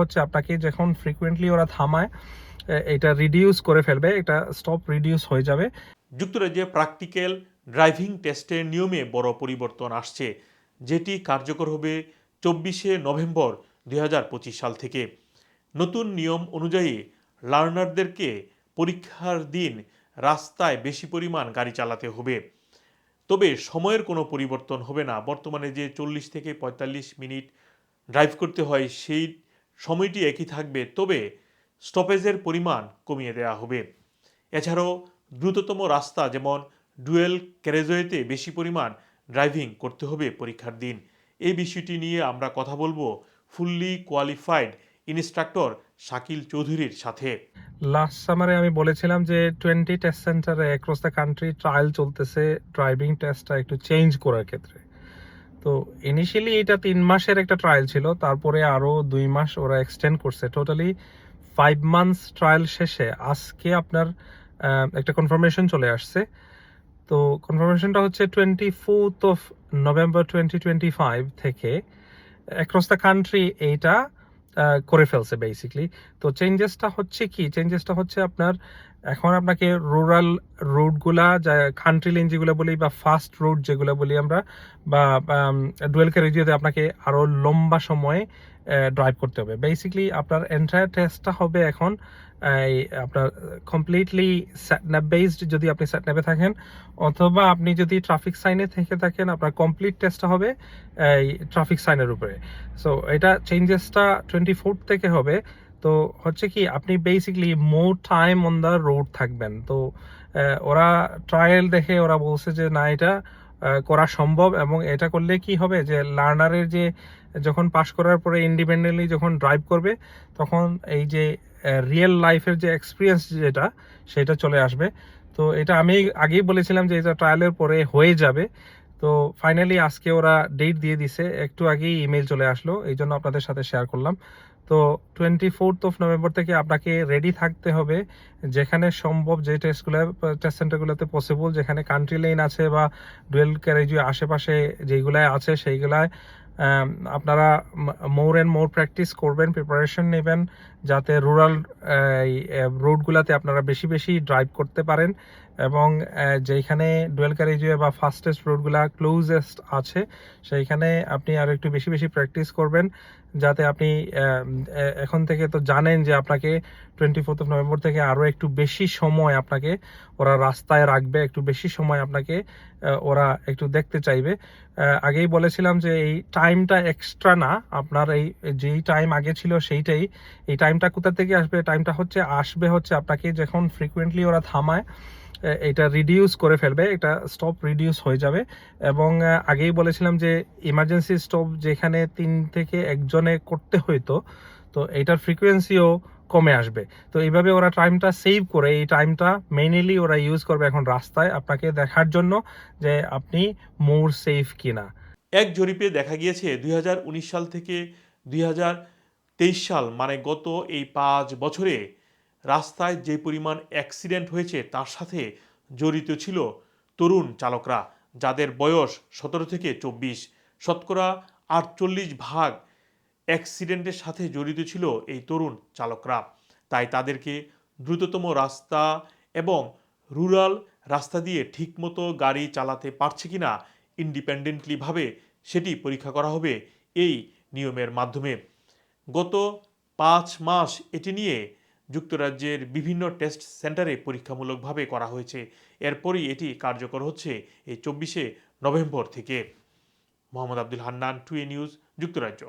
হচ্ছে আপনাকে যখন ফ্রিকোয়েন্টলি ওরা থামায় এটা রিডিউস করে ফেলবে, এটা স্টপ রিডিউস হয়ে যাবে। যুক্তরাজ্যে প্র্যাকটিক্যাল ড্রাইভিং টেস্টের নিয়মে বড় পরিবর্তন আসছে, যেটি কার্যকর হবে চব্বিশে নভেম্বর দু হাজার পঁচিশ সাল থেকে। নতুন নিয়ম অনুযায়ী লার্নারদেরকে পরীক্ষার দিন রাস্তায় বেশি পরিমাণ গাড়ি চালাতে হবে। তবে সময়ের কোনো পরিবর্তন হবে না। বর্তমানে যে চল্লিশ থেকে পঁয়তাল্লিশ মিনিট ড্রাইভ করতে হয়, সেই সময়টি একই থাকবে, তবে স্টপেজের পরিমাণ কমিয়ে দেওয়া হবে। এছাড়াও দ্রুততম রাস্তা যেমন ডুয়েল ক্যারেজওয়েতে বেশি পরিমাণ ড্রাইভিং করতে হবে পরীক্ষার দিন। এই বিষয়টি নিয়ে আমরা কথা বলব ফুললি কোয়ালিফাইড ইনস্ট্রাক্টর শাকিল চৌধুরীর সাথে। লাস্ট সামারে আমি বলেছিলাম যে টোয়েন্টি টেস্ট সেন্টারে অ্যাক্রস দ্য কান্ট্রি ট্রায়াল চলতেছে ড্রাইভিং টেস্টটা একটু চেঞ্জ করার ক্ষেত্রে। তো ইনিশিয়ালি এটা তিন মাসের একটা ট্রায়াল ছিল, তারপরে আরও দুই মাস ওরা এক্সটেন্ড করছে। টোটালি ফাইভ মান্থস ট্রায়াল শেষে আজকে আপনার একটা কনফার্মেশন চলে আসছে। তো কনফার্মেশনটা হচ্ছে twenty fourth of November twenty twenty five থেকে অ্যাক্রস দ্য কান্ট্রি এইটা করে ফেলছে বেসিকলি তো চেঞ্জেসটা হচ্ছে কি? চেঞ্জেসটা হচ্ছে আপনার এখন আপনাকে রুরাল রুটগুলা যা কান্ট্রি লেন যেগুলো বলি, বা ফাস্ট রুট যেগুলো বলি আমরা, বা ডুয়েল ক্যারেজিওতে আপনাকে আরও লম্বা সময়ে ড্রাইভ করতে হবে। বেসিকলি আপনার এন্টায়ার টেস্টটা হবে এখন এই আপনার কমপ্লিটলি স্যাটন্যাপ বেসড যদি আপনি স্যাটন্যাপে থাকেন, অথবা আপনি যদি ট্রাফিক সাইনে থেকে থাকেন, আপনার কমপ্লিট টেস্টটা হবে, এই ট্রাফিক সাইনের উপরে। সো এটা চেঞ্জেসটা টোয়েন্টি ফোর্থ থেকে হবে। তো হচ্ছে কি, আপনি basically more time on the road থাকবেন। তো ওরা ট্রায়াল দেখে ওরা বলছে যে, না, এটা করা সম্ভব। এবং এটা করলে কি হবে যে লার্নারের যে, যখন পাশ করার পরে ইন্ডিপেন্ডেন্টলি যখন ড্রাইভ করবে, তখন এই যে রিয়েল লাইফের যে এক্সপিরিয়েন্স যেটা, সেটা চলে আসবে। তো, এটা আমি আগেই বলেছিলাম যে, এটা ট্রায়ালের পরে হয়ে যাবে। তো ফাইনালি আজকে ওরা ডেট দিয়ে দিছে। একটু আগেই ইমেল চলে আসলো। এই জন্য আপনাদের সাথে শেয়ার করলাম। তো টোয়েন্টি ফোর্থ অফ নভেম্বর থেকে আপনাকে রেডি থাকতে হবে, যেখানে সম্ভব যে টেস্টগুলো টেস্ট সেন্টারগুলোতে পসিবল যেখানে কান্ট্রি লেন আছে বা ডুয়েল ক্যারেজুয়ে আশেপাশে যেইগুলায় আছে সেইগুলায় আপনারা মোর অ্যান্ড মোর প্র্যাকটিস করবেন প্রিপারেশন নেবেন, যাতে রুরাল রোডগুলোতে আপনারা বেশি বেশি ড্রাইভ করতে পারেন এবং যেখানে ডুয়েল ক্যারেজওয়ে বা ফাস্টেস্ট রোডগুলা ক্লোজেস্ট আছে, সেইখানে আপনি আরও একটু বেশি বেশি প্র্যাকটিস করবেন। যাতে আপনি এখন থেকে তো জানেন যে আপনাকে টোয়েন্টি ফোর্থ অফ নভেম্বর থেকে আরও একটু বেশি সময় আপনাকে ওরা রাস্তায় রাখবে, একটু বেশি সময় আপনাকে ওরা একটু দেখতে চাইবে। আগেই বলেছিলাম যে এই টাইমটা এক্সট্রা না, আপনার এই, যেই টাইম আগে ছিল সেইটাই। এই টাইমটা কোথা থেকে আসবে? টাইমটা হচ্ছে, আসবে হচ্ছে আপনাকে যখন ফ্রিকুয়েন্টলি ওরা থামায় এটা রিডিউস করে ফেলবে, এটা স্টপ রিডিউস হয়ে যাবে। এবং আগেই বলেছিলাম যে ইমার্জেন্সি স্টপ যেখানে তিন থেকে একজনে করতে হইতো, তো এটার ফ্রিকোয়েন্সিও কমে আসবে। তো এইভাবে ওরা টাইমটা সেভ করে, এই টাইমটা মেইনলি ওরা ইউজ করবে এখন রাস্তায় আপনাকে দেখার জন্য যে আপনি মোর সেফ কিনা। এক জরিপে দেখা গিয়েছে, দুই হাজার উনিশ সাল থেকে দুই হাজার তেইশ সাল মানে গত এই পাঁচ বছরে রাস্তায় যে পরিমাণ অ্যাক্সিডেন্ট হয়েছে তার সাথে জড়িত ছিল তরুণ চালকরা, যাদের বয়স সতেরো থেকে চব্বিশ। শতকরা আটচল্লিশ ভাগ অ্যাক্সিডেন্টের সাথে জড়িত ছিল এই তরুণ চালকরা। তাই তাদেরকে দ্রুততম রাস্তা এবং রুরাল রাস্তা দিয়ে ঠিকমতো গাড়ি চালাতে পারছে কিনা ইন্ডিপেন্ডেন্টলিভাবে সেটি পরীক্ষা করা হবে এই নিয়মের মাধ্যমে। গত পাঁচ মাস এটি নিয়ে যুক্তরাজ্যের বিভিন্ন টেস্ট সেন্টারে পরীক্ষামূলকভাবে করা হয়েছে। এরপরই এটি কার্যকর হচ্ছে এই চব্বিশে নভেম্বর থেকে। মোহাম্মদ আব্দুল হান্নান, টুয়ে নিউজ, যুক্তরাজ্য।